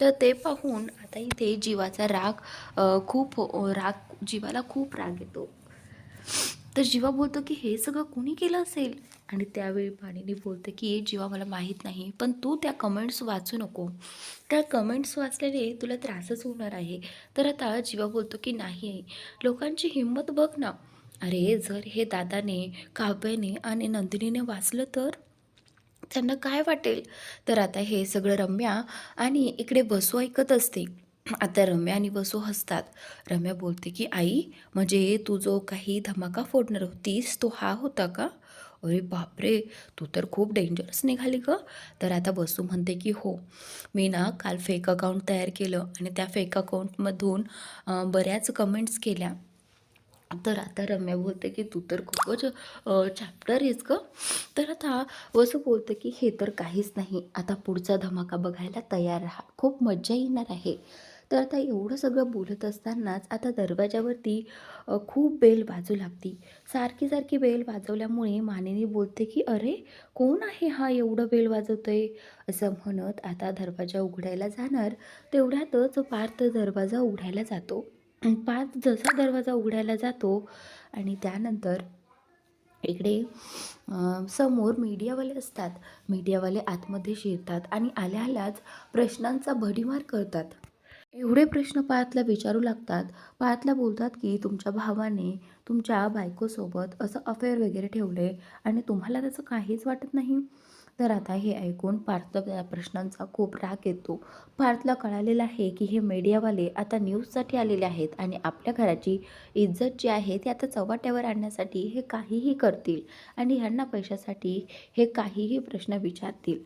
तर ते पाहून आता इथे जीवाचा राग खूप राग जीवाला खूप राग येतो. तर जीवा बोलतो की हे सगळं कुणी केलं असेल? आणि त्यावेळी पाणीने बोलते की जीवा मला माहीत नाही पण तू त्या कमेंट्स वाचू नको. त्या कमेंट्स वाचल्याने तुला त्रासच होणार आहे. तर आता जीवा बोलतो की नाही लोकांची हिंमत बघ ना. अरे जर हे दादाने काव्याने आणि नंदिनीने वाचलं तर? त्यांना काय वाटेल? तर आता हे सगळं रम्या आणि इकडे बसू ऐकत असते. आता रम्या आणि बसू हसतात. रम्या बोलते की आई म्हणजे तू जो काही धमाका फोडणार होतीस तो हा होता का? अरे बापरे तू तर खूप डेंजरस निघाली ग. तर आता बसू म्हणते की हो मी ना काल फेक अकाउंट तयार केलं आणि त्या फेक अकाउंटमधून बऱ्याच कमेंट्स केल्या. तर आता रम्या बोलते की तू तर खूपच चॅप्टर आहेस ग. तर आता वसू बोलतं की हे तर काहीच नाही. आता पुढचा धमाका बघायला तयार राहा. खूप मज्जा येणार आहे. तर आता एवढं सगळं बोलत असतानाच आता दरवाजावरती खूप बेल वाजू लागती. सारखी सारखी बेल वाजवल्यामुळे मानेनी बोलते की अरे कोण आहे हा एवढं बेल वाजवतोय? असं म्हणत आता दरवाजा उघडायला जाणार. तेवढ्यातच पार्थ दरवाजा उघडायला जातो. पाच जसा दरवाजा उघडायला जातो आणि त्यानंतर इकडे समोर मीडियावाले असतात. मीडियावाले आतमध्ये शिरतात आणि आल्या आल्याच प्रश्नांचा भडीमार करतात. एवढे प्रश्न पायातला विचारू लागतात. पायातला बोलतात की तुमच्या भावाने तुमच्या बायकोसोबत असं अफेअर वगैरे ठेवले आणि तुम्हाला त्याचं काहीच वाटत नाही? तर आता हे ऐकून पार्थ त्या प्रश्नांचा खूप राग येतो. पार्थला कळालेलं आहे की हे मीडियावाले आता न्यूजसाठी आलेले आहेत आणि आपल्या घराची इज्जत जी आहे ती आता चव्हाट्यावर आणण्यासाठी हे काहीही करतील आणि ह्यांना पैशासाठी हे काहीही प्रश्न विचारतील.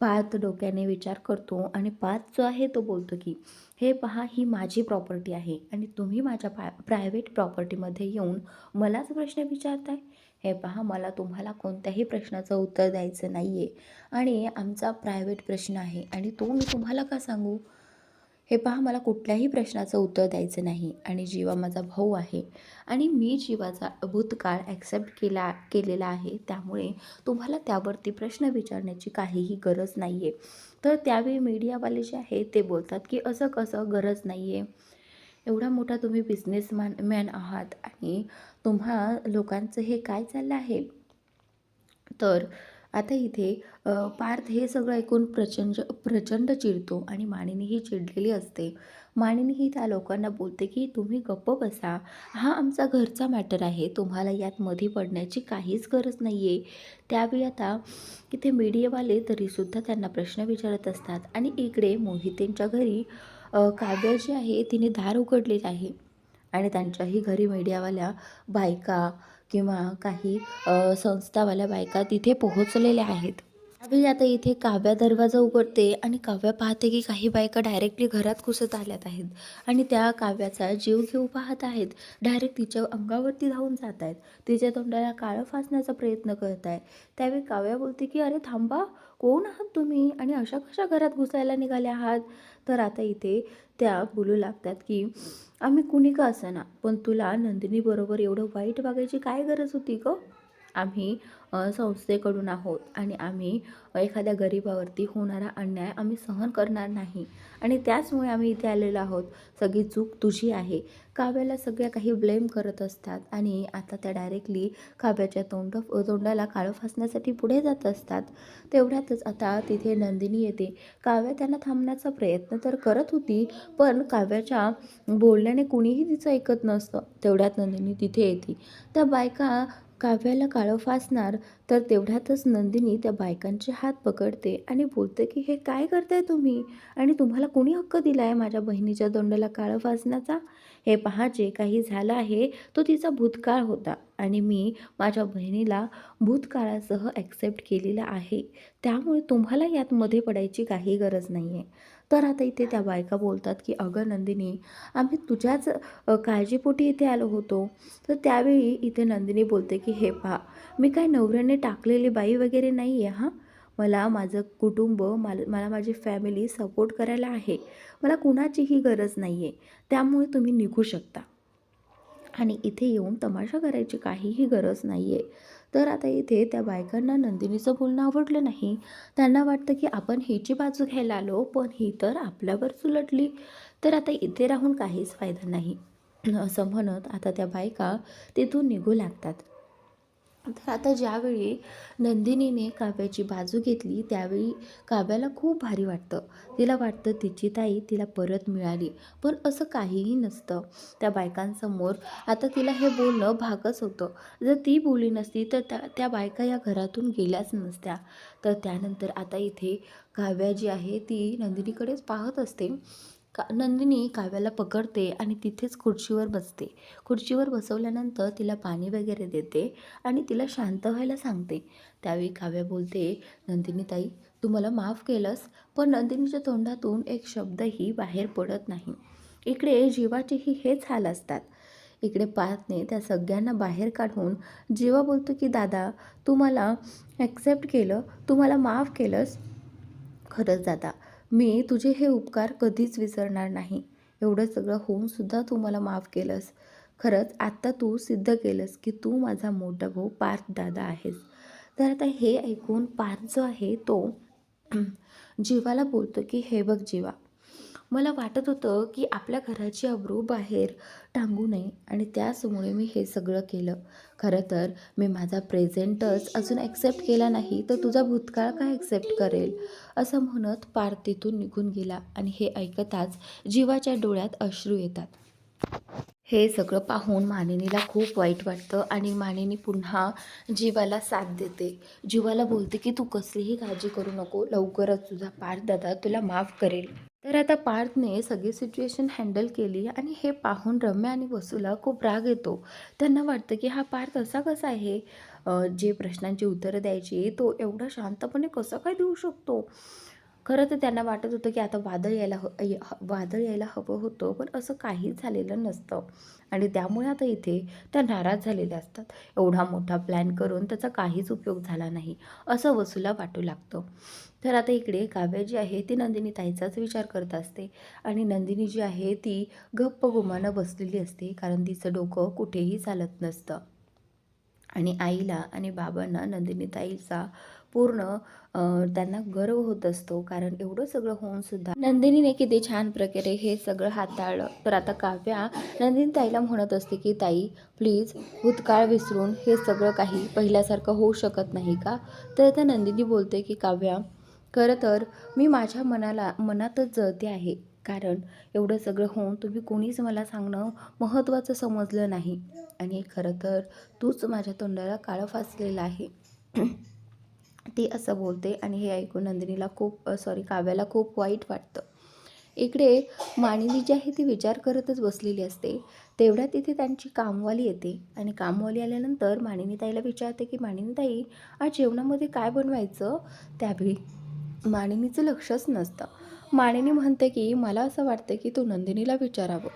पार्थ डोक्याने विचार करतो आणि पार्थ जो आहे तो बोलतो की हे पहा ही माझी प्रॉपर्टी आहे आणि तुम्ही माझ्या पा प्रायव्हेट प्रॉपर्टीमध्ये येऊन मलाच प्रश्न विचारताय? हे पहा मला तुम्हाला कोणत्याही प्रश्नाचं उत्तर द्यायचं नाही आहे आणि आमचा प्रायव्हेट प्रश्न आहे. आणि तो मी तुम्हाला का सांगू? हे पहा मला कुठल्याही प्रश्नाचं उत्तर द्यायचं नाही. आणि जीवा माझा भाऊ आहे. आणि मी जीवाचा भूतकाळ ॲक्सेप्ट केला केलेला आहे. त्यामुळे तुम्हाला त्यावरती प्रश्न विचारण्याची काहीही गरज नाही आहे तर त्यावेळी मीडियावाले जे आहे ते बोलतात की असं कसं गरज नाही आहे एवढा मोठा तुम्ही बिझनेसमॅन मॅन आहात आणि तुम्हा लोकांचं हे काय चाललं आहे? तर आता इथे पार्थ हे सगळं ऐकून प्रचंड प्रचंड चिडतो आणि मानिनी ही चिडलेली असते. मानिनी ही त्या लोकांना बोलते की तुम्ही गप्प बसा. हा आमचा घरचा मॅटर आहे. तुम्हाला यात मध्ये पडण्याची काहीच गरज नाही आहे त्यावेळी आता इथे मीडियावाले तरीसुद्धा त्यांना प्रश्न विचारत असतात आणि इकडे मोहितेंच्या घरी काव्य जी आहे तिने दार उघडलेली आहे. आणि त्यांच्याही घरी मीडियावाल्या बायका किंवा काही संस्थावाल्या बायका तिथे पोहोचलेल्या आहेत. त्यावेळी आता इथे काव्या दरवाजा उघडते आणि काव्या पाहते की काही बायका डायरेक्टली घरात घुसत आल्यात आहेत. आणि त्या काव्याचा जीव घेऊ पाहत आहेत. डायरेक्ट तिच्या अंगावरती धावून जात आहेत. तिच्या तोंडाला काळं फासण्याचा प्रयत्न करत आहे त्यावेळी काव्या बोलते की अरे थांबा कोण आहात तुम्ही? आणि अशा कशा घरात घुसायला निघाले आहात? तर आता इथे त्या बोलू लागतात की आम्ही कुणी का असेना? पण तुला नंदिनीबरोबर एवढं वाईट वागायची काय गरज होती गं? आम्ही संस्थेकडून आहोत आणि आम्ही एखाद्या गरिबावरती होणारा अन्याय आम्ही सहन करणार नाही. आणि त्याचमुळे आम्ही इथे आलेलो आहोत. सगळी चूक तुझी आहे. काव्याला सगळ्या काही ब्लेम करत असतात आणि आता त्या डायरेक्टली काव्याच्या तोंड तोंडाला काळं फासण्यासाठी पुढे जात असतात. तेवढ्यातच आता तिथे नंदिनी येते. काव्या त्यांना थांबण्याचा प्रयत्न तर करत होती पण काव्याच्या बोलण्याने कुणीही तिचं ऐकत नसतं. तेवढ्यात नंदिनी तिथे येते. त्या बायका काव्याला काळं फासणार तर तेवढ्यातच नंदिनी त्या बायकांचे हात पकडते आणि बोलते की हे काय करताय तुम्ही? आणि तुम्हाला कोणी हक्क दिला आहे माझ्या बहिणीच्या दोंडाला काळं फासण्याचा हे पहा जे काही झालं आहे तो तिचा भूतकाळ होता. आणि मी माझ्या बहिणीला भूतकाळासह ॲक्सेप्ट केलेला आहे. त्यामुळे तुम्हाला यात मध्ये पडायची काही गरज नाही आहे तर आता इथे त्या बायका बोलतात की अगं नंदिनी आम्ही तुझ्याच काळजीपोटी इथे आलो होतो. तर त्यावेळी इथे नंदिनी बोलते की हे पहा मी काय नवऱ्याने टाकलेली बाई वगैरे नाही आहे हां? मला माझं कुटुंब मला मला माझी फॅमिली सपोर्ट करायला आहे. मला कुणाचीही गरज नाही आहे त्यामुळे तुम्ही निघू शकता. आणि इथे येऊन तमाशा करायची काहीही गरज नाही आहे तर आता इथे त्या बायकांना नंदिनीचं बोलणं आवडलं नाही. त्यांना वाटतं की आपण हिची बाजू घ्यायला आलो पण ही तर आपल्यावर चुलटली तर आता इथे राहून काहीच फायदा नाही. असं म्हणत आता त्या बायका तिथून निघू लागतात. तर आता ज्यावेळी नंदिनीने काव्याची बाजू घेतली त्यावेळी काव्याला खूप भारी वाटतं. तिला वाटतं तिची ताई तिला परत मिळाली पण असं काहीही नसतं त्या बायकांसमोर. आता तिला हे बोलणं भागच होतं. जर ती बोलली नसती तर त्या त्या बायका या घरातून गेल्याच नसत्या. तर त्यानंतर आता इथे काव्या जी आहे ती नंदिनीकडेच पाहत असते. का नंदिनी काव्याला पकडते आणि तिथेच खुर्चीवर बसते. खुर्चीवर बसवल्यानंतर तिला पाणी वगैरे देते आणि तिला शांत व्हायला सांगते. त्यावेळी काव्या बोलते नंदिनी ताई तू मला माफ केलंस पण नंदिनीच्या तोंडातून एक शब्दही बाहेर पडत नाही. इकडे जीवाचेही हेच हाल असतात. इकडे पार्थने त्या सगळ्यांना बाहेर काढून जीवा बोलतो की दादा तू मला ॲक्सेप्ट केलं तू मला माफ केलंस. खरंच दादा मी तुझे हे उपकार कधीच विसरणार नाही. एवढं सगळं होऊन सुद्धा तू मला माफ केलंस. खरंच आत्ता तू सिद्ध केलंस की तू माझा मोठा भाऊ पार्थ दादा आहेस. तर आता हे ऐकून पार्थ जो आहे तो जीवाला बोलतो की हे बघ जीवा मला वाटत होतं की आपल्या घराची अब्रू बाहेर टांगू नये आणि त्याचमुळे मी हे सगळं केलं. खरं तर मी माझा प्रेझेंटच अजून ॲक्सेप्ट केला नाही तर तुझा भूतकाळ काय ॲक्सेप्ट करेल? असं म्हणत पार तिथून निघून गेला आणि हे ऐकताच जीवाच्या डोळ्यात अश्रू येतात. हे सगळं पाहून मानिनीला खूप वाईट वाटतं आणि मानिनी पुन्हा जीवाला साथ देते. जीवाला बोलते की तू कसलीही काळजी करू नको लवकरच तुझा पार दादा तुला माफ करेल. तर आता पार्थने सगळी सिच्युएशन हँडल केली आणि हे पाहून रम्या आणि वसूला खूप राग येतो. त्यांना वाटतं की हा पार्थ असा कसा आहे? जे प्रश्नांची उत्तरं द्यायची तो एवढा शांतपणे कसं काय देऊ शकतो? खरं तर त्यांना वाटत होतं की आता वादळ यायला ह ह- वादळ यायला हवं होतं पण असं काहीच झालेलं नसतं. आणि त्यामुळे आता इथे त्या नाराज झालेल्या असतात. एवढा मोठा प्लॅन करून त्याचा काहीच उपयोग झाला नाही असं वसूला वाटू लागतं. तर आता इकडे काव्या जी आहे ती नंदिनी ताईचाच विचार करत असते. आणि नंदिनी जी आहे ती गप्प गुमानं बसलेली असते कारण तिचं डोकं कुठेही चालत नसतं. आणि आईला आणि बाबांना नंदिनी ताईचा पूर्ण त्यांना गर्व होत असतो. कारण एवढं सगळं होऊन सुद्धा नंदिनीने किती छान प्रकारे हे सगळं हाताळलं. तर आता काव्या नंदिनी ताईला म्हणत असते की ताई प्लीज भूतकाळ विसरून हे सगळं काही पहिल्यासारखं होऊ शकत नाही का? तर आता नंदिनी बोलते की काव्या खरं तर मी माझ्या मनाला मनातच जळते आहे. कारण एवढं सगळं होऊन तुम्ही कोणीच मला सांगणं महत्त्वाचं समजलं नाही. आणि खरं तर तूच माझ्या तोंडाला काळं फासलेलं आहे. ती असं बोलते आणि हे ऐकून नंदिनीला खूप सॉरी काव्याला खूप वाईट वाटतं. इकडे मानिनी जी आहे ती विचार करतच बसलेली असते. तेवढ्यात तिथे त्यांची कामवाली येते आणि कामवाली आल्यानंतर मानिनीताईला विचारते की मानिनीताई आज जेवणामध्ये काय बनवायचं? त्यावेळी मानिनीचं लक्षच नसतं. मानिनी म्हणते की मला असं वाटतं की तू नंदिनीला विचारावं.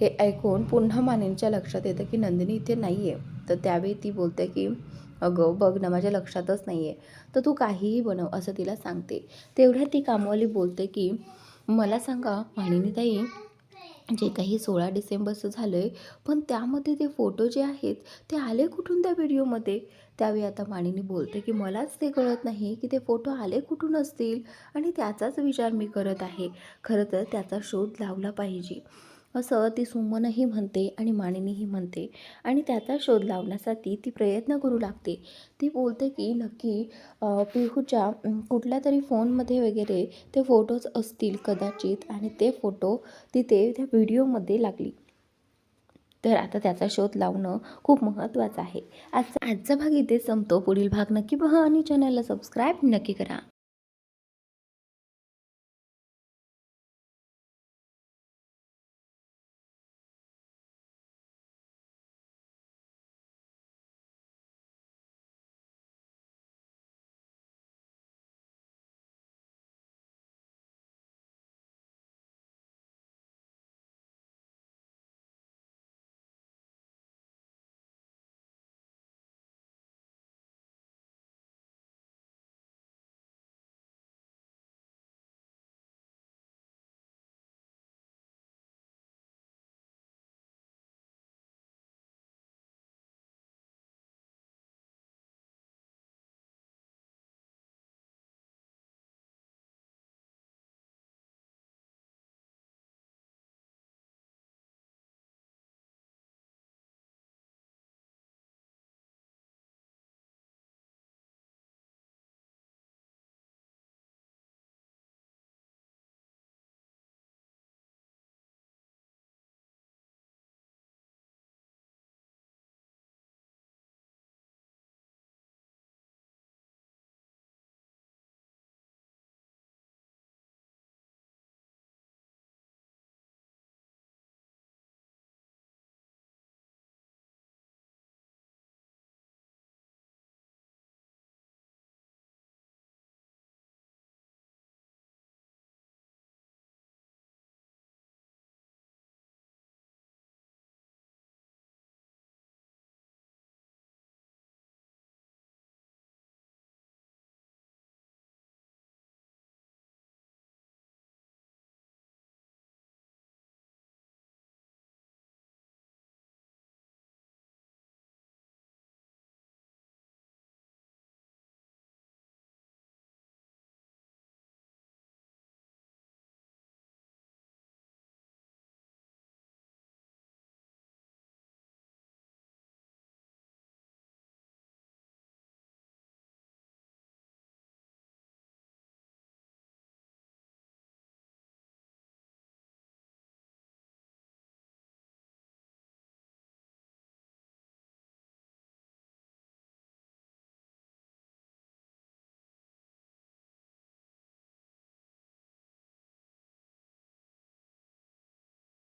हे ऐकून पुन्हा मानिनीच्या लक्षात येतं की नंदिनी इथे नाही आहे तर त्यावेळी ती बोलते की अगं बघ ना माझ्या लक्षातच नाही आहे तर तू काहीही बनव असं तिला सांगते. तेवढ्यात ती कामवाली बोलते की मला सांगा माणिनीताई जे काही सोळा डिसेंबरचं झालं आहे पण त्यामध्ये ते फोटो जे आहेत ते आले कुठून त्या व्हिडिओमध्ये? त्यावेळी आता माणिनी बोलते की मलाच ते कळत नाही की ते फोटो आले कुठून असतील आणि त्याचाच विचार मी करत आहे. खरं तर त्याचा शोध लावला पाहिजे. असं ती सुमनही म्हणते आणि मानिनीही म्हणते. आणि त्याचा शोध लावण्यासाठी ती प्रयत्न करू लागते. ती बोलते की नक्की पिहूच्या कुठल्या तरी फोनमध्ये वगैरे ते फोटोज असतील कदाचित आणि ते फोटो तिथे त्या व्हिडिओमध्ये लागली. तर आता त्याचा शोध लावणं खूप महत्त्वाचं आहे. आजचा आजचा भाग इथे संपतो. पुढील भाग नक्की पहा आणि चॅनलला सबस्क्राईब नक्की करा.